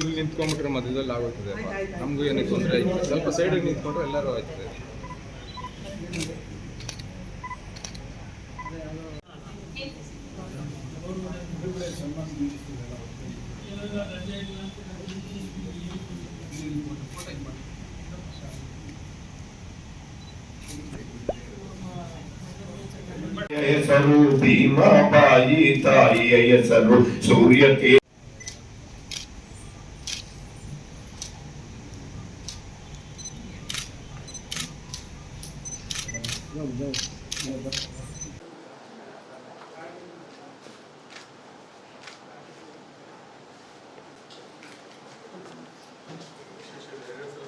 ಇಲ್ಲಿ ನಿಂತ್ಕೊಂಡ್ಬಿಟ್ರೆ ಮಧ್ಯದಲ್ಲಿ ಆಗೋಗ್ತದೆ ನಮಗೂ ಏನಕ್ಕೆ ತೊಂದರೆ ಆಯ್ತು ಸ್ವಲ್ಪ ಸೈಡಿಗೆ ನಿಂತ್ಕೊಂಡ್ರೆ ಎಲ್ಲರೂ ಆಯ್ತದೆ. ಹೆಸರು ಭೀಮಾಬಾಯಿ ತಾಯಿಯ ಹೆಸರು ಸೂರ್ಯಕ್ಕೆ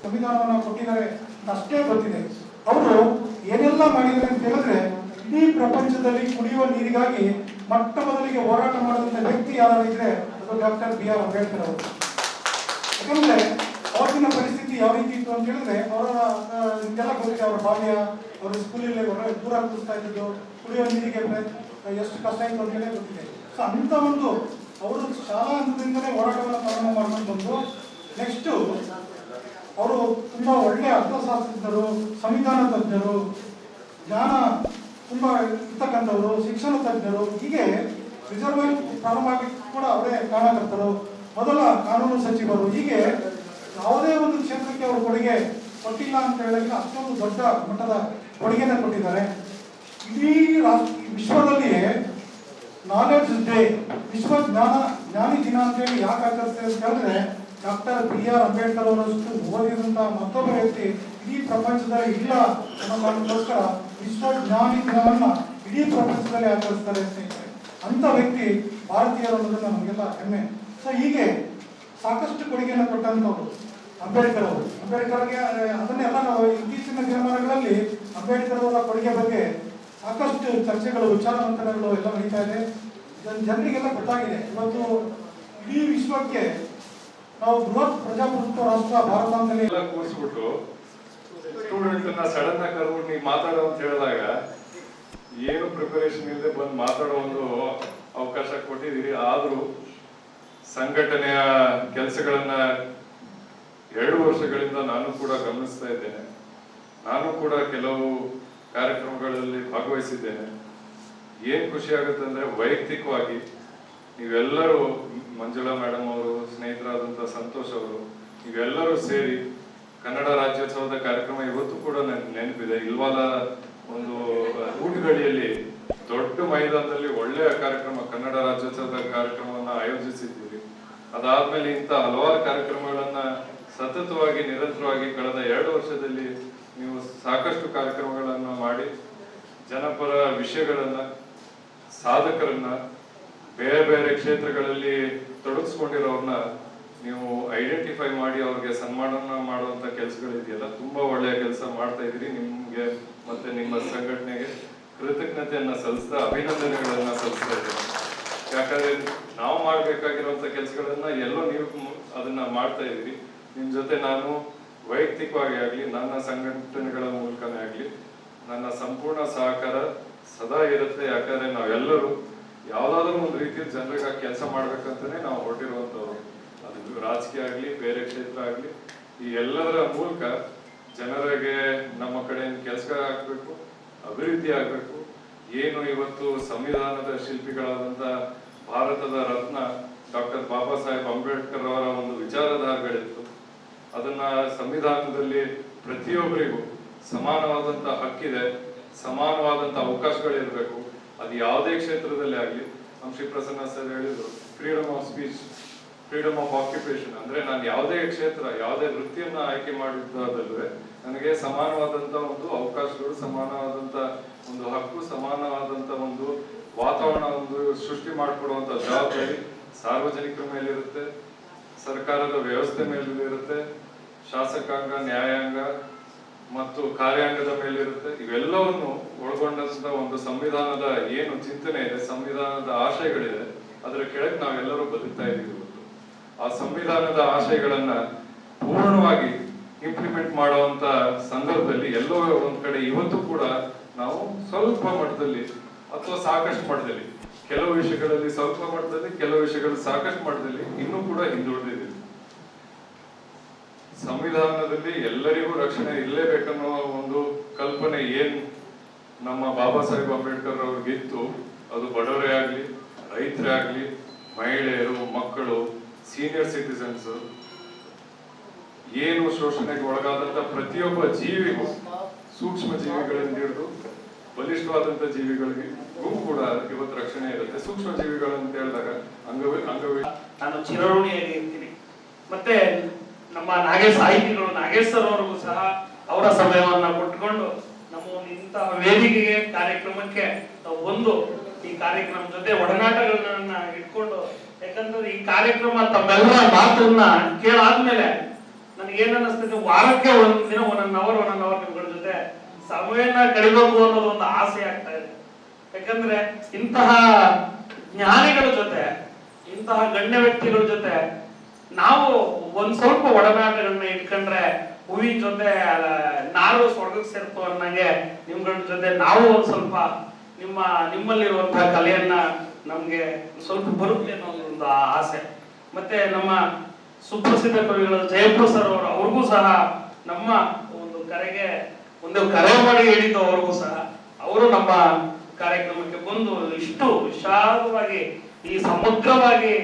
ಸಂವಿಧಾನವನ್ನು ಕೊಟ್ಟಿದ್ದಾರೆ ಅಂತ ಅಷ್ಟೇ ಗೊತ್ತಿದೆ ಅವರು ಏನೆಲ್ಲ ಮಾಡಿದ್ದಾರೆ ಅಂತ ಹೇಳಿದ್ರೆ ಇಡೀ ಪ್ರಪಂಚದಲ್ಲಿ ಕುಡಿಯುವ ನೀರಿಗಾಗಿ ಮೊಟ್ಟ ಮೊದಲಿಗೆ ಹೋರಾಟ ಮಾಡಿದಂತ ವ್ಯಕ್ತಿ ಯಾರು ಇದ್ರೆ ಅದು ಡಾಕ್ಟರ್ ಬಿ ಆರ್ ಅಂಬೇಡ್ಕರ್ ಅವರು. ಯಾಕಂದ್ರೆ ಅವತ್ತಿನ ಪರಿಸ್ಥಿತಿ ಯಾವ ರೀತಿ ಇತ್ತು ಅಂತ ಹೇಳಿದ್ರೆ ಅವರ ನಿಮ್ಗೆಲ್ಲ ಗೊತ್ತಿದೆ, ಅವರ ಬಾಲ್ಯ, ಅವರ ಸ್ಕೂಲಲ್ಲಿ ದೂರ ಕೂರಿಸ್ತಾ ಇದ್ದು ಕುಡಿಯುವ ನೀರಿಗೆ ಎಷ್ಟು ಕಷ್ಟ ಇತ್ತು ಅಂತ ಹೇಳಿ ಗೊತ್ತಿದೆ. ಸೊ ಅಂತ ಒಂದು ಅವರು ಶಾಲಾ ಹಂತದಿಂದಲೇ ಹೋರಾಟವನ್ನು ಪ್ರಾರಂಭ ಮಾಡ್ಕೊಂಡು ಬಂದು ನೆಕ್ಸ್ಟ್ ಅವರು ತುಂಬಾ ಒಳ್ಳೆಯ ಅರ್ಥಶಾಸ್ತ್ರಜ್ಞರು, ಸಂವಿಧಾನ ತಜ್ಞರು, ಜ್ಞಾನ ತುಂಬಾ ಇರ್ತಕ್ಕಂಥವ್ರು ಶಿಕ್ಷಣ ತಜ್ಞರು, ಹೀಗೆ ರಿಸರ್ವ್ ಪ್ರಾರಂಭ ಕೂಡ ಅವರೇ ಕಾರಣಕರ್ತರು ಮೊದಲ ಕಾನೂನು ಸಚಿವರು, ಹೀಗೆ ಯಾವುದೇ ಒಂದು ಕ್ಷೇತ್ರಕ್ಕೆ ಅವರು ಕೊಡುಗೆ ಕೊಟ್ಟಿಲ್ಲ ಅಂತ ಹೇಳಿದ್ರೆ ಅಷ್ಟೊಂದು ದೊಡ್ಡ ಮಟ್ಟದ ಕೊಡುಗೆನ ಕೊಟ್ಟಿದ್ದಾರೆ. ಇಡೀ ರಾಷ್ಟ್ರ, ವಿಶ್ವದಲ್ಲಿಯೇ ನಾಲೆಡ್ಜ್ ಡೇ ವಿಶ್ವ ಜ್ಞಾನ, ಜ್ಞಾನಿ ದಿನ ಅಂತೇಳಿ ಯಾಕೆ ಆಚರಿಸ್ತೇವೆ ಅಂತ ಹೇಳಿದ್ರೆ ಡಾಕ್ಟರ್ ಬಿ ಆರ್ ಅಂಬೇಡ್ಕರ್ ಅವರಷ್ಟು ಓದಿದಂತಹ ಮತ್ತೊಬ್ಬ ವ್ಯಕ್ತಿ ಇಡೀ ಪ್ರಪಂಚದಲ್ಲಿ ಇಲ್ಲ ಅನ್ನೋ ಕಾರಣಕ್ಕೋಸ್ಕರ ವಿಶ್ವ ಜ್ಞಾನಿ ದಿನವನ್ನ ಇಡೀ ಪ್ರಪಂಚದಲ್ಲಿ ಆಚರಿಸ್ತಾರೆ ಸ್ನೇಹಿತರೆ. ಅಂತ ವ್ಯಕ್ತಿ ಭಾರತೀಯರು ಅನ್ನೋದನ್ನ ನಮಗೆಲ್ಲ ಹೆಮ್ಮೆ. ಸೊ ಹೀಗೆ ಸಾಕಷ್ಟು ಕೊಡುಗೆಯನ್ನು ಕೊಟ್ಟಂತವ್ರು ಅಂಬೇಡ್ಕರ್ ಅವರು. ಅಂಬೇಡ್ಕರ್ಗೆ ಅದನ್ನೆಲ್ಲ ನಾವು ಇತ್ತೀಚಿನ ದಿನಮಾನಗಳಲ್ಲಿ ಅಂಬೇಡ್ಕರ್ ಅವರ ಕೊಡುಗೆ ಬಗ್ಗೆ ಸಾಕಷ್ಟು ಚರ್ಚೆಗಳು ವಿಚಾರ ಮಂಥನಗಳು ಎಲ್ಲ ನಡೀತಾ ಇದೆ. ಜನ್- ಜನರಿಗೆಲ್ಲ ಗೊತ್ತಾಗಿದೆ. ಇವತ್ತು ಇಡೀ ವಿಶ್ವಕ್ಕೆ ನಾವು ಬೃಹತ್ ಪ್ರಜಾಪ್ರಭುತ್ವ ರಾಷ್ಟ್ರ ಭಾರತ ಅಂತಲೇ ಕೂರಿಸ್ಬಿಟ್ಟು ಸ್ಟೂಡೆಂಟ್ ಅನ್ನ ಸಡನ್ ಆಗಿ ಕರ್ಬಿಟ್ಟು ನೀವು ಮಾತಾಡೋ ಅಂತ ಹೇಳಿದಾಗ, ಏನು ಪ್ರಿಪರೇಷನ್ ಇಲ್ಲದೆ ಬಂದು ಮಾತಾಡೋ ಒಂದು ಅವಕಾಶ ಕೊಟ್ಟಿದ್ದೀರಿ. ಆದರೂ ಸಂಘಟನೆಯ ಕೆಲಸಗಳನ್ನ ಎರಡು ವರ್ಷಗಳಿಂದ ನಾನು ಕೂಡ ಗಮನಿಸ್ತಾ ಇದ್ದೇನೆ. ನಾನು ಕೂಡ ಕೆಲವು ಕಾರ್ಯಕ್ರಮಗಳಲ್ಲಿ ಭಾಗವಹಿಸಿದ್ದೇನೆ. ಏನ್ ಖುಷಿ ಆಗುತ್ತೆ ಅಂದ್ರೆ ವೈಯಕ್ತಿಕವಾಗಿ ನೀವೆಲ್ಲರೂ ಮಂಜುಳಾ ಮೇಡಮ್ ಅವರು ಸ್ನೇಹಿತರಾದಂಥ ಸಂತೋಷ್ ಅವರು, ನೀವೆಲ್ಲರೂ ಸೇರಿ ಕನ್ನಡ ರಾಜ್ಯೋತ್ಸವದ ಕಾರ್ಯಕ್ರಮ ಇವತ್ತು ಕೂಡ ನನಗೆ ನೆನಪಿದೆ. ಇಲ್ವಾಲ ಒಂದು ಊಟಗಡಿಯಲ್ಲಿ ದೊಡ್ಡ ಮೈದಾನದಲ್ಲಿ ಒಳ್ಳೆಯ ಕಾರ್ಯಕ್ರಮ, ಕನ್ನಡ ರಾಜ್ಯೋತ್ಸವದ ಕಾರ್ಯಕ್ರಮವನ್ನ ಆಯೋಜಿಸಿದ್ದೀರಿ. ಅದಾದ್ಮೇಲೆ ಇಂಥ ಹಲವಾರು ಕಾರ್ಯಕ್ರಮಗಳನ್ನ ಸತತವಾಗಿ, ನಿರಂತರವಾಗಿ ಕಳೆದ ಎರಡು ವರ್ಷದಲ್ಲಿ ನೀವು ಸಾಕಷ್ಟು ಕಾರ್ಯಕ್ರಮಗಳನ್ನ ಮಾಡಿ, ಜನಪರ ವಿಷಯಗಳನ್ನ, ಸಾಧಕರನ್ನ, ಬೇರೆ ಬೇರೆ ಕ್ಷೇತ್ರಗಳಲ್ಲಿ ತೊಡಗಿಸ್ಕೊಂಡಿರೋರ್ನ ನೀವು ಐಡೆಂಟಿಫೈ ಮಾಡಿ ಅವ್ರಿಗೆ ಸನ್ಮಾನ ಮಾಡುವಂಥ ಕೆಲಸಗಳಿದೆಯಲ್ಲ, ತುಂಬಾ ಒಳ್ಳೆಯ ಕೆಲಸ ಮಾಡ್ತಾ ಇದ್ದೀರಿ. ನಿಮಗೆ ಮತ್ತೆ ನಿಮ್ಮ ಸಂಘಟನೆಗೆ ಕೃತಜ್ಞತೆಯನ್ನು ಸಲ್ಲಿಸ್ತಾ, ಅಭಿನಂದನೆಗಳನ್ನು ಸಲ್ಲಿಸ್ತಾ ಇದ್ದೀನಿ. ಯಾಕಂದ್ರೆ ನಾವು ಮಾಡಬೇಕಾಗಿರುವಂಥ ಕೆಲಸಗಳನ್ನ ಎಲ್ಲೋ ನೀವು ಅದನ್ನು ಮಾಡ್ತಾ ಇದ್ದೀರಿ. ನಿಮ್ಮ ಜೊತೆ ನಾನು ವೈಯಕ್ತಿಕವಾಗಿ ಆಗಲಿ, ನನ್ನ ಸಂಘಟನೆಗಳ ಮೂಲಕನೇ ಆಗಲಿ, ನನ್ನ ಸಂಪೂರ್ಣ ಸಹಕಾರ ಸದಾ ಇರುತ್ತೆ. ಯಾಕಂದ್ರೆ ನಾವೆಲ್ಲರೂ ಯಾವುದಾದ್ರೂ ಒಂದು ರೀತಿಯಲ್ಲಿ ಜನರಿಗೆ ಕೆಲಸ ಮಾಡ್ಬೇಕಂತಾನೆ ನಾವು ಹೊರಟಿರುವಂತವ್ರು. ಅದು ರಾಜಕೀಯ ಆಗಲಿ, ಬೇರೆ ಕ್ಷೇತ್ರ ಆಗ್ಲಿ, ಈ ಎಲ್ಲದರ ಮೂಲಕ ಜನರಿಗೆ ನಮ್ಮ ಕಡೆಯಿಂದ ಕೆಲಸ ಆಗಬೇಕು, ಅಭಿವೃದ್ಧಿ ಆಗಬೇಕು. ಏನು ಇವತ್ತು ಸಂವಿಧಾನದ ಶಿಲ್ಪಿಗಳಾದಂತ ಭಾರತದ ರತ್ನ ಡಾಕ್ಟರ್ ಬಾಬಾ ಸಾಹೇಬ್ ಅಂಬೇಡ್ಕರ್ ಅವರ ಒಂದು ವಿಚಾರಧಾರೆಗಳಿತ್ತು. ಅದನ್ನ ಸಂವಿಧಾನದಲ್ಲಿ ಪ್ರತಿಯೊಬ್ಬರಿಗೂ ಸಮಾನವಾದಂತ ಹಕ್ಕಿದೆ ಸಮಾನವಾದಂತ ಅವಕಾಶಗಳಿರಬೇಕು. ಅದು ಯಾವುದೇ ಕ್ಷೇತ್ರದಲ್ಲಿ ಆಗಲಿ ಅಂಶಿ ಪ್ರಸನ್ನ ಸರ್ ಹೇಳಿದರು freedom of speech freedom of occupation ಅಂದ್ರೆ ನಾನು ಯಾವುದೇ ಕ್ಷೇತ್ರ, ಯಾವುದೇ ವೃತ್ತಿಯನ್ನ ಆಯ್ಕೆ ಮಾಡಿದ್ದಾದಲ್ವೇ ನನಗೆ ಸಮಾನವಾದಂತ ಒಂದು ಅವಕಾಶಗಳು, ಸಮಾನವಾದಂತ ಒಂದು ಹಕ್ಕು, ಸಮಾನವಾದಂತ ಒಂದು ವಾತಾವರಣ ಒಂದು ಸೃಷ್ಟಿ ಮಾಡಿಕೊಡುವಂತ ಜವಾಬ್ದಾರಿ ಸಾರ್ವಜನಿಕರ ಮೇಲಿರುತ್ತೆ, ಸರ್ಕಾರದ ವ್ಯವಸ್ಥೆ ಮೇಲಿರುತ್ತೆ, ಶಾಸಕಾಂಗ, ನ್ಯಾಯಾಂಗ ಮತ್ತು ಕಾರ್ಯಾಂಗದ ಮೇಲಿರುತ್ತೆ. ಇವೆಲ್ಲವನ್ನು ಒಳಗೊಂಡಂತ ಒಂದು ಸಂವಿಧಾನದ ಏನು ಚಿಂತನೆ ಇದೆ, ಸಂವಿಧಾನದ ಆಶಯಗಳಿದೆ, ಅದರ ಕೆಳಗೆ ನಾವೆಲ್ಲರೂ ಬದುಕ್ತಾ ಇದ್ದೀವಿ. ಆ ಸಂವಿಧಾನದ ಆಶಯಗಳನ್ನ ಪೂರ್ಣವಾಗಿ ಇಂಪ್ಲಿಮೆಂಟ್ ಮಾಡುವಂತ ಸಂದರ್ಭದಲ್ಲಿ ಎಲ್ಲೋ ಒಂದ್ ಕಡೆ ಇವತ್ತು ಕೂಡ ನಾವು ಸ್ವಲ್ಪ ಮಟ್ಟದಲ್ಲಿ ಅಥವಾ ಸಾಕಷ್ಟು ಮಟ್ಟದಲ್ಲಿ, ಕೆಲವು ವಿಷಯಗಳಲ್ಲಿ ಸ್ವಲ್ಪ ಮಟ್ಟದಲ್ಲಿ, ಕೆಲವು ವಿಷಯಗಳಲ್ಲಿ ಸಾಕಷ್ಟು ಮಟ್ಟದಲ್ಲಿ, ಇನ್ನೂ ಕೂಡ ಹಿಂದುಳಿದಿದೆ. ಸಂವಿಧಾನದಲ್ಲಿ ಎಲ್ಲರಿಗೂ ರಕ್ಷಣೆ ಇರಲೇಬೇಕನ್ನೋ ಒಂದು ಕಲ್ಪನೆ ಏನ್ ನಮ್ಮ ಬಾಬಾ ಸಾಹೇಬ್ ಅಂಬೇಡ್ಕರ್ ಅವ್ರಿಗಿತ್ತು, ಅದು ಬಡವರೇ ಆಗ್ಲಿ, ರೈತರೇ ಆಗ್ಲಿ, ಮಹಿಳೆಯರು, ಮಕ್ಕಳು ಸೀನಿಯರ್ ಸಿಟಿಸನ್ಸ್ ಏನು ಶೋಷಣೆಗೆ ಒಳಗಾದಂತ ಪ್ರತಿಯೊಬ್ಬ ಜೀವಿಗೂ ಸೂಕ್ಷ್ಮ ಜೀವಿಗಳಿಂದ ಹಿಡಿದು ಬಲಿಷ್ಠವಾದಂತ ಜೀವಿಗಳಿಗೂ ಕೂಡ ಇವತ್ತು ರಕ್ಷಣೆ ಇರುತ್ತೆ. ಸೂಕ್ಷ್ಮ ಜೀವಿಗಳಂತ ಹೇಳಿದಾಗ ಅಂಗವಿ ಅಂಗವಿ ನಾನು ಚಿರಋಣಿಯಾಗಿ ಇರ್ತೀನಿ. ಮತ್ತೆ ನಮ್ಮ ನಾಗೇಶ್ ಸಾಹಿತಿಗಳು ನಾಗೇಶ್ ಸರ್ ಅವರಿಗೂ ಸಹ ಅವರ ಸಮಯವನ್ನ ಕೊಟ್ಕೊಂಡು ನಮ್ಮ ಇಂತಹ ವೇದಿಕೆಗೆ ಕಾರ್ಯಕ್ರಮಕ್ಕೆ ಒಂದು ಬಂದು ಈ ಕಾರ್ಯಕ್ರಮ ಜೊತೆ ಒಡನಾಟಗಳನ್ನ ಇಟ್ಕೊಂಡು ಯಾಕಂದ್ರೆ ಈ ಕಾರ್ಯಕ್ರಮ ತಮ್ಮೆಲ್ಲರ ಮಾತನ್ನ ಕೇಳಾದ್ಮೇಲೆ ನನಗೆ ಅನ್ನಿಸ್ತದೆ, ವಾರಕ್ಕೆ ಒಂದ್ ದಿನ, ಒಂದೊಂದು ಅವರ್ ಒಂದೊಂದು ಅವರ್ ನಿಮ್ಗಳ ಜೊತೆ ಸಮಯನ ಕಳಿಬೇಕು ಅನ್ನೋದು ಒಂದು ಆಸೆ ಆಗ್ತಾ ಇದೆ. ಯಾಕಂದ್ರೆ ಇಂತಹ ಜ್ಞಾನಿಗಳ ಜೊತೆ, ಇಂತಹ ಗಣ್ಯ ವ್ಯಕ್ತಿಗಳ ಜೊತೆ ನಾವು ಒಂದ್ ಸ್ವಲ್ಪ ಒಡನಾಟಗಳನ್ನ ಇಟ್ಕೊಂಡ್ರೆ ಹೂವಿನ ಜೊತೆ ನಾರು ಸ್ವರ್ಗಕ್ಕೆ ಸೇರ್ತು ಅನ್ನಂಗೆ ನಿಮ್ಗಳ ಜೊತೆ ನಾವು ಒಂದ್ ಸ್ವಲ್ಪ ನಿಮ್ಮ, ನಿಮ್ಮಲ್ಲಿರುವಂತಹ ಕಲೆಯನ್ನ ನಮ್ಗೆ ಸ್ವಲ್ಪ ಬರುತ್ತೆ ಅನ್ನೋ ಒಂದು ಆಸೆ. ಮತ್ತೆ ನಮ್ಮ ಸುಪ್ರಸಿದ್ಧ ಕವಿಗಳು ಜಯಪ್ರಸರ್ ಅವರು, ಅವ್ರಿಗೂ ಸಹ ನಮ್ಮ ಒಂದು ಕರೆಗೆ, ಒಂದು ಕರೆ ಮಾಡಿ ಹೇಳಿದ್ದು ಅವ್ರಿಗೂ ಸಹ, ಅವರು ನಮ್ಮ ಕಾರ್ಯಕ್ರಮಕ್ಕೆ ಬಂದು ಇಷ್ಟು ವಿಶಾಲವಾಗಿ ಈ ಸಮಗ್ರವಾಗಿ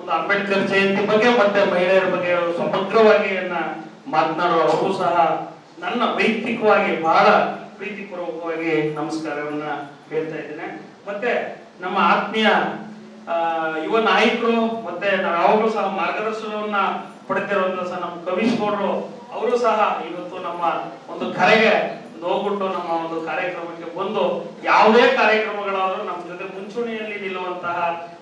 ಒಂದು ಅಂಬೇಡ್ಕರ್ ಜಯಂತಿ ಬಗ್ಗೆ ಮತ್ತೆ ಮಹಿಳೆಯರ ಬಗ್ಗೆ ಸಮಗ್ರವಾಗಿ ಮಾತನಾಡುವ ಅವರು ಸಹ ನನ್ನ ವೈಯಕ್ತಿಕವಾಗಿ ಬಹಳ ಪ್ರೀತಿಪೂರ್ವಕವಾಗಿ ನಮಸ್ಕಾರವನ್ನ ಹೇಳ್ತಾ ಇದ್ದೇನೆ. ಮತ್ತೆ ನಮ್ಮ ಆತ್ಮೀಯ ಯುವ ನಾಯಕರು ಮತ್ತೆ ನಾವು ಯಾವಾಗಲೂ ಸಹ ಮಾರ್ಗದರ್ಶನವನ್ನ ಪಡೆದಿರುವಂತ ಸಹ ನಮ್ಮ ಕವೀಶ್ ಗೌಡ್ರು, ಅವರು ಸಹ ಇವತ್ತು ನಮ್ಮ ಒಂದು ಕರೆಗೆ ಹೋಗ್ಬಿಟ್ಟು ನಮ್ಮ ಒಂದು ಕಾರ್ಯಕ್ರಮಕ್ಕೆ ಬಂದು ಯಾವುದೇ ಕಾರ್ಯಕ್ರಮಗಳಾದ್ರೂ ನಮ್ಮ ಜೊತೆ ಮುಂಚೂಣಿಯಲ್ಲಿ ನಿಲ್ಲುವಂತಹ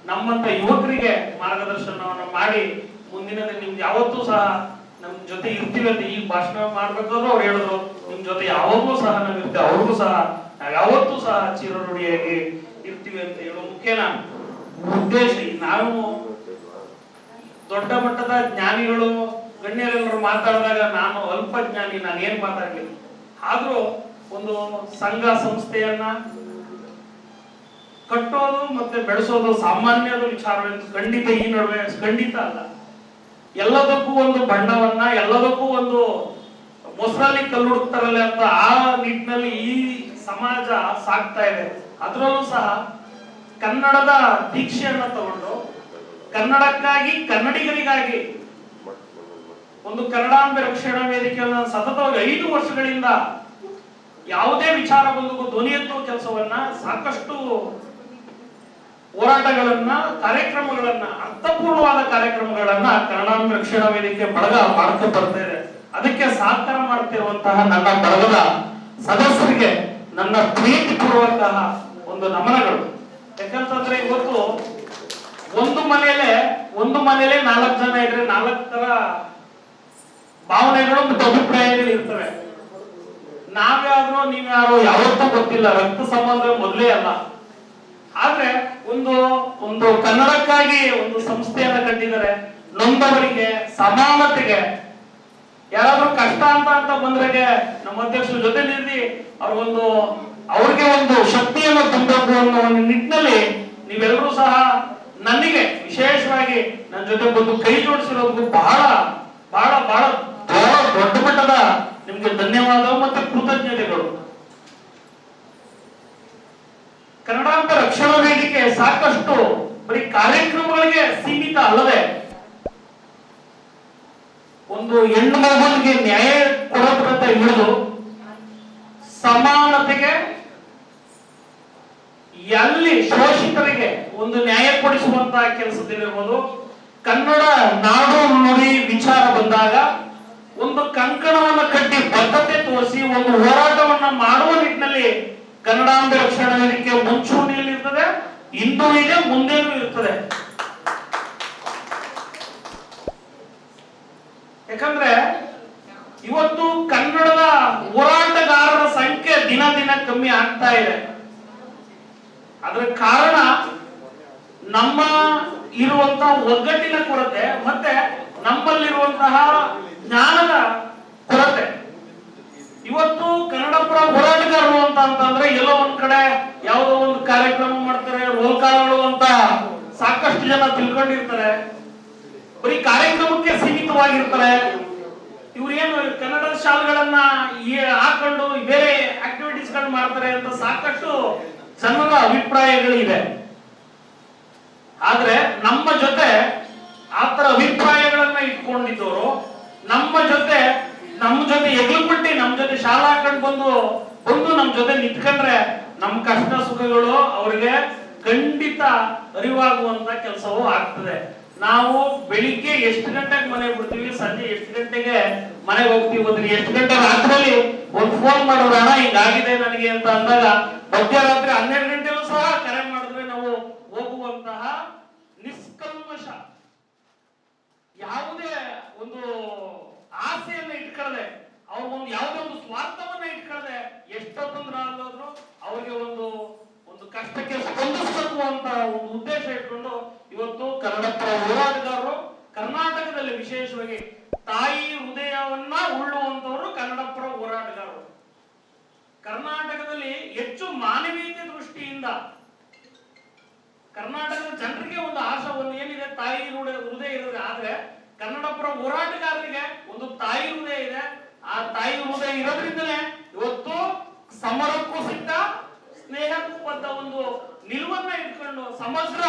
ನಮ್ಮಂತ ಯುವಕರಿಗೆ ಮಾರ್ಗದರ್ಶನವನ್ನು ಮಾಡಿ ಮುಂದಿನ ನಿಮ್ಗೆ ಯಾವತ್ತೂ ಸಹ ನಮ್ ಜೊತೆ ಇರ್ತೀವಿ ಅಂತ ಭಾಷಣ ಮಾಡ್ಬೇಕಾದ್ರೂ ಅವ್ರು ಹೇಳಿದ್ರು. ನಿಮ್ ಜೊತೆ ಯಾವಾಗ್ಲೂ ಸಹ ನಾವ್ ಇರ್ತೀವಿ ಅವ್ರಿಗೂ ಸಹ ನಾವ್ ಯಾವತ್ತೂ ಸಹ ಚಿರಋಣಿಯಾಗಿ ಇರ್ತೀವಿ ಅಂತ ಹೇಳೋ ಮುಖ್ಯನ ಉದ್ದೇಶ ಈ ನಾವು ದೊಡ್ಡ ಮಟ್ಟದ ಜ್ಞಾನಿಗಳು, ಗಣ್ಯರೆಲ್ಲರೂ ಮಾತಾಡಿದಾಗ ನಾನು ಅಲ್ಪ ಜ್ಞಾನಿ ನಾನು ಏನ್ ಮಾತಾಡ್ಲಿ ಆದ್ರೂ ಒಂದು ಸಂಘ ಸಂಸ್ಥೆಯನ್ನ ಕಟ್ಟೋದು ಮತ್ತೆ ಬೆಳೆಸೋದು ಸಾಮಾನ್ಯದ ವಿಚಾರ ಖಂಡಿತ ಈ ನಡುವೆ, ಖಂಡಿತ ಅಲ್ಲ. ಎಲ್ಲದಕ್ಕೂ ಒಂದು ಬಣ್ಣವನ್ನ, ಎಲ್ಲದಕ್ಕೂ ಒಂದು ಮೊಸರಲ್ಲಿ ಕಲ್ಲು ಹುಡುಕ್ತಾರಲ್ಲ ಅಂತ ಆ ನಿಟ್ಟಿನಲ್ಲಿ ಈ ಸಮಾಜ ಸಾಕ್ತಾ ಇದೆ. ಅದರಲ್ಲೂ ಸಹ ಕನ್ನಡದ ದೀಕ್ಷೆಯನ್ನ ತಗೊಂಡು ಕನ್ನಡಕ್ಕಾಗಿ, ಕನ್ನಡಿಗರಿಗಾಗಿ ಒಂದು ಕನ್ನಡಾಂಬೆ ರಕ್ಷಣಾ ವೇದಿಕೆಯನ್ನು ಸತತವಾಗಿ ಐದು ವರ್ಷಗಳಿಂದ ಯಾವುದೇ ವಿಚಾರ ಬಂದು ಧ್ವನಿ ಎತ್ತುವ ಕೆಲಸವನ್ನ ಸಾಕಷ್ಟು ಹೋರಾಟಗಳನ್ನ, ಕಾರ್ಯಕ್ರಮಗಳನ್ನ, ಅರ್ಥಪೂರ್ಣವಾದ ಕಾರ್ಯಕ್ರಮಗಳನ್ನ ಕನ್ನಡಾಂಬೆ ರಕ್ಷಣಾ ವೇದಿಕೆ ಬಳಗ ಮಾಡ್ತಾ ಬರ್ತಾ ಇದೆ. ಅದಕ್ಕೆ ಸಹಕಾರ ಮಾಡ್ತಿರುವಂತಹ ನನ್ನ ಬಳಗದ ಸದಸ್ಯರಿಗೆ ನನ್ನ ಪ್ರೀತಿ ಕೊಡುವಂತಹ ಒಂದು ನಮನಗಳು. ಯಾಕಂತಂದ್ರೆ ಇವತ್ತು ಒಂದು ಮನೆಯಲ್ಲೇ ಒಂದು ಮನೆಯಲ್ಲೇ ನಾಲ್ಕು ಜನ ಇದ್ರೆ ನಾಲ್ಕು ತರ ಭಾವನೆಗಳು ಮತ್ತು ಅಭಿಪ್ರಾಯಗಳು ಇರ್ತವೆ. ನೀವು ನೀವ್ಯಾರೋ ಯಾವತ್ತೂ ಗೊತ್ತಿಲ್ಲ. ರಕ್ತ ಸಂಬಂಧ ಮೊದಲೇ ಅಲ್ಲ. ಆದ್ರೆ ಒಂದು ಒಂದು ಕನ್ನಡಕ್ಕಾಗಿ ಒಂದು ಸಂಸ್ಥೆಯನ್ನ ಕಟ್ಟಿದ್ದಾರೆ. ನೊಂದವರಿಗೆ, ಸಮಾನತೆಗೆ, ಯಾರಾದ್ರೂ ಕಷ್ಟ ಅಂತ ಅಂತ ಬಂದ್ರೆ ನಮ್ಮ ಅಧ್ಯಕ್ಷರ ಜೊತೆ ನಿಲ್ಲಿ ಅವ್ರಿಗೊಂದು ಅವ್ರಿಗೆ ಒಂದು ಶಕ್ತಿಯನ್ನು ತುಂಬಬೇಕು ಅನ್ನೋ ಒಂದು ನಿಟ್ಟಿನಲ್ಲಿ ನೀವೆಲ್ಲರೂ ಸಹ ನನಗೆ ವಿಶೇಷವಾಗಿ ನನ್ನ ಜೊತೆ ಬಂದು ಕೈ ಜೋಡಿಸಿರೋದಕ್ಕೂ ಬಹಳ ಬಹಳ ಬಹಳ ದೊಡ್ಡ ಮಟ್ಟದ ನಿಮ್ಗೆ ಧನ್ಯವಾದ ಮತ್ತೆ ಕೃತಜ್ಞತೆಗಳು. ಕನ್ನಡಾಂಬ ರಕ್ಷಣಾ ವೇದಿಕೆ ಸಾಕಷ್ಟು ಬರೀ ಕಾರ್ಯಕ್ರಮಗಳಿಗೆ ಸೀಮಿತ ಅಲ್ಲದೆ ಒಂದು ಹೆಣ್ಣು ಮಗುವಿಗೆ ನ್ಯಾಯ ಕೊಡೋದ್ರಿಂದ ಹಿಡಿದು ಸಮಾನತೆಗೆ ಎಲ್ಲಿ ಶೋಷಿತರಿಗೆ ಒಂದು ನ್ಯಾಯ ಕೊಡಿಸುವಂತಹ ಕೆಲಸದಲ್ಲಿರ್ಬೋದು ಕನ್ನಡ ನಾಡು ನುಡಿ ವಿಚಾರ ಬಂದಾಗ ಒಂದು ಕಂಕಣವನ್ನು ಕಟ್ಟಿ ಬದ್ಧತೆ ತೋರಿಸಿ ಒಂದು ಹೋರಾಟವನ್ನ ಮಾಡುವ ನಿಟ್ಟಿನಲ್ಲಿ ಕನ್ನಡಾಂಬ ರಕ್ಷಣಾ ವೇದಿಕೆ ಮುಂಚೂಣಿಯಲ್ಲಿ ಇರ್ತದೆ ಇಂದು ಇದೆ, ಮುಂದೇನು ಇರ್ತದೆ. ಯಾಕಂದ್ರೆ ಇವತ್ತು ಕನ್ನಡದ ಹೋರಾಟಗಾರರ ಸಂಖ್ಯೆ ದಿನ ದಿನ ಕಮ್ಮಿ ಆಗ್ತಾ ಇದೆ. ಅದರ ಕಾರಣ ನಮ್ಮ ಇರುವಂತಹ ಒಗ್ಗಟ್ಟಿನ ಕೊರತೆ ಮತ್ತೆ ನಮ್ಮಲ್ಲಿರುವಂತಹ ಜ್ಞಾನದ ಕೊರತೆ. ಇವತ್ತು ಕನ್ನಡಪುರ ಹೋರಾಟಗಾರರು ಅಂತ ಅಂತಂದ್ರೆ ಎಲ್ಲೋ ಒಂದ್ ಕಡೆ ಯಾವುದೋ ಒಂದು ಕಾರ್ಯಕ್ರಮ ಮಾಡ್ತಾರೆ, ರೋಲ್ ಕಾಲ್ಗಳು ಅಂತ ಸಾಕಷ್ಟು ಜನ ತಿಳ್ಕೊಂಡಿರ್ತಾರೆ. ಬರೀ ಕಾರ್ಯಕ್ರಮಕ್ಕೆ ಸೀಮಿತವಾಗಿರ್ತಾರೆ. ಇವ್ರೇನು ಕನ್ನಡ ಶಾಲೆಗಳನ್ನ ಹಾಕೊಂಡು ಬೇರೆ ಆಕ್ಟಿವಿಟೀಸ್ ಗಳನ್ನ ಮಾಡ್ತಾರೆ ಅಂತ ಸಾಕಷ್ಟು ಜನರ ಅಭಿಪ್ರಾಯಗಳಿದೆ ಆದ್ರೆ ನಮ್ಮ ಜೊತೆ ಆತರ ಅಭಿಪ್ರಾಯಗಳನ್ನ ಇಟ್ಕೊಂಡಿದ್ದವರು, ನಮ್ಮ ಜೊತೆ ನಮ್ಮ ಜೊತೆ ಎಗ್ಲುಪಟ್ಟಿ, ನಮ್ಮ ಜೊತೆ ಶಾಲಾ ಹಾಕೊಂಡು ಬಂದು ಬಂದು ನಮ್ಮ ಜೊತೆ ನಿಂತ್ಕೊಂಡ್ರೆ ನಮ್ಮ ಕಷ್ಟ ಸುಖಗಳು ಅವರಿಗೆ ಖಂಡಿತ ಅರಿವಾಗುವಂತ ಕೆಲಸವೂ ಆಗ್ತದೆ. ನಾವು ಬೆಳಿಗ್ಗೆ ಎಷ್ಟು ಗಂಟೆಗೆ ಮನೆ ಬಿಡ್ತೀವಿ? ಸಂಜೆ ಎಷ್ಟು ಗಂಟೆಗೆ ಮನೆಗೆ ಹೋಗ್ತೀವಿ? ಅಂದ್ರೆ ಎಷ್ಟು ಗಂಟೆ ರಾತ್ರಿಯಲ್ಲಿ ಒಂದು ಫೋನ್ ಮಾಡೋರು ಹಣ ಹಿಂಗಾಗಿದೆ ನನಗೆ ಅಂತ ಅಂದಾಗ, ಮಧ್ಯರಾತ್ರಿ ಹನ್ನೆರಡು ಗಂಟೆಲೂ ಸಹ ಕರೆ ಮಾಡಿದ್ರೆ ನಾವು ಹೋಗುವಂತಹ ನಿಷ್ಕಲ್ಮಶ, ಯಾವುದೇ ಒಂದು ಆಸೆಯನ್ನ ಇಟ್ಕೊಳ್ಳದೆ ಒಂದು ಯಾವುದೇ ಒಂದು ಸ್ವಾರ್ಥವನ್ನ ಇಟ್ಕೊಳ್ಳದೆ ಎಷ್ಟೊತ್ತಂದ್ರ ಆಗೋದ್ರು ಅವ್ರಿಗೆ ಒಂದು ಒಂದು ಕಷ್ಟಕ್ಕೆ ಸ್ಪಂದಿಸಬೇಕು ಅಂತ ಒಂದು ಉದ್ದೇಶ ಇಟ್ಕೊಂಡು ಇವತ್ತು ಕನ್ನಡ ಹೋರಾಟಗಾರರು ಕರ್ನಾಟಕದಲ್ಲಿ ವಿಶೇಷವಾಗಿ ತಾಯಿ ಹೃದಯವನ್ನ ಉಳ್ಳುವಂತವರು ಕನ್ನಡಪುರ ಹೋರಾಟಗಾರರು. ಕರ್ನಾಟಕದಲ್ಲಿ ಹೆಚ್ಚು ಮಾನವೀಯತೆ ದೃಷ್ಟಿಯಿಂದ ಕರ್ನಾಟಕದ ಜನರಿಗೆ ಒಂದು ಆಶಾ ಒಂದು ಏನಿದೆ, ತಾಯಿ ಹೃದಯ ಇರೋದೆ. ಆದ್ರೆ ಕನ್ನಡಪುರ ಹೋರಾಟಗಾರರಿಗೆ ಒಂದು ತಾಯಿ ಹೃದಯ ಇದೆ. ಆ ತಾಯಿ ಹೃದಯ ಇರೋದ್ರಿಂದಲೇ ಇವತ್ತು ಸಮರಕ್ಕೂ ಸಿದ್ಧ, ಸ್ನೇಹಕ್ಕೂ ಬದ್ಧ ಒಂದು ನಿಲುವನ್ನ ಇಟ್ಕೊಂಡು ಸಮಗ್ರ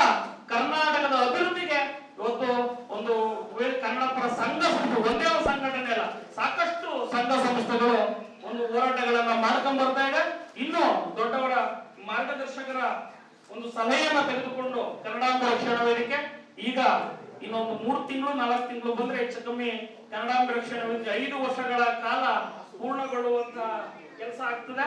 ಕರ್ನಾಟಕದ ಅಭಿವೃದ್ಧಿಗೆ ಇವತ್ತು ಒಂದು ವೇ- ಕನ್ನಡ ಪರ ಸಂಘ ಸಂಸ್ಥೆ ಒಂದೇ ಒಂದು ಸಂಘಟನೆ ಅಲ್ಲ ಸಾಕಷ್ಟು ಸಂಘ ಸಂಸ್ಥೆಗಳು ಒಂದು ಹೋರಾಟಗಳನ್ನ ಮಾಡ್ಕೊಂಡ್ ಬರ್ತಾ ಇದೆ ಇನ್ನು ದೊಡ್ಡವರ ಮಾರ್ಗದರ್ಶಕರ ಒಂದು ಸಲಹೆಯನ್ನ ತೆಗೆದುಕೊಂಡು ಕನ್ನಡಾಂಬ ರಕ್ಷಣಾ ವೇದಿಕೆ ಈಗ ಇನ್ನೊಂದು ಮೂರು ತಿಂಗಳು ನಾಲ್ಕು ತಿಂಗಳು ಬಂದ್ರೆ ಹೆಚ್ಚು ಕಮ್ಮಿ ಕನ್ನಡಾಂಬ ವೇದಿಕೆ ಐದು ವರ್ಷಗಳ ಕಾಲ ಪೂರ್ಣಗೊಳ್ಳುವಂತ ಕೆಲಸ ಆಗ್ತದೆ.